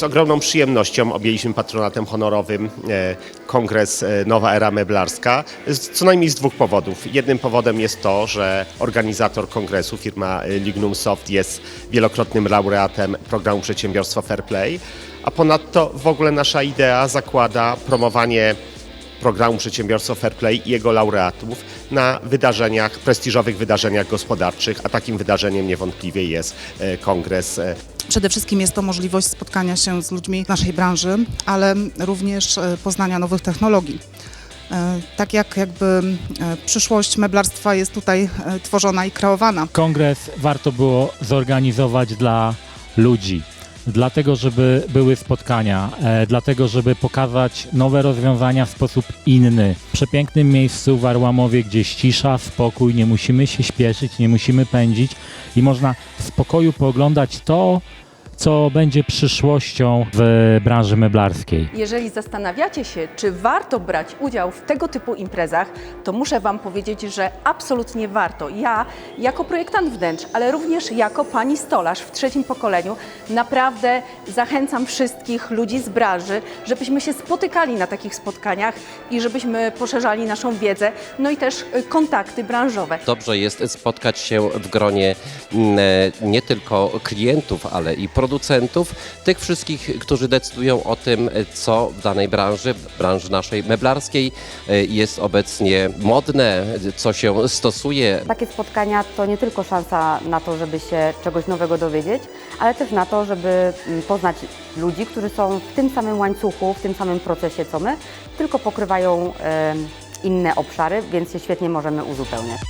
Z ogromną przyjemnością objęliśmy patronatem honorowym e, kongres e, Nowa Era Meblarska, co najmniej z dwóch powodów. Jednym powodem jest to, że organizator kongresu, firma e, Lignum Soft jest wielokrotnym laureatem programu Przedsiębiorstwo Fair Play, a ponadto w ogóle nasza idea zakłada promowanie programu Przedsiębiorstwo Fair Play i jego laureatów na wydarzeniach, prestiżowych wydarzeniach gospodarczych, a takim wydarzeniem niewątpliwie jest e, kongres e, Przede wszystkim jest to możliwość spotkania się z ludźmi naszej branży, ale również e, poznania nowych technologii. Tak jak jakby przyszłość meblarstwa jest tutaj tworzona i kreowana. Kongres warto było zorganizować dla ludzi, dlatego żeby były spotkania, e, dlatego żeby pokazać nowe rozwiązania w sposób inny. W przepięknym miejscu w Arłamowie, gdzieś cisza, spokój, nie musimy się śpieszyć, nie musimy pędzić i można w spokoju pooglądać to, co będzie przyszłością w branży meblarskiej. Jeżeli zastanawiacie się, czy warto brać udział w tego typu imprezach, to muszę Wam powiedzieć, że absolutnie warto. Ja, jako projektant wnętrz, ale również jako pani stolarz w trzecim pokoleniu, naprawdę zachęcam wszystkich ludzi z branży, żebyśmy się spotykali na takich spotkaniach i żebyśmy poszerzali naszą wiedzę, no i też y, kontakty branżowe. Dobrze jest spotkać się w gronie mm, e, nie tylko klientów, ale i producentów, producentów, tych wszystkich, którzy decydują o tym, e, co w danej branży, w branży naszej meblarskiej e, jest obecnie modne, e, co się stosuje. Takie spotkania to nie tylko szansa na to, żeby się czegoś nowego dowiedzieć, ale też na to, żeby mm, poznać ludzi, którzy są w tym samym łańcuchu, w tym samym procesie co my, tylko pokrywają inne obszary, więc się świetnie możemy uzupełniać.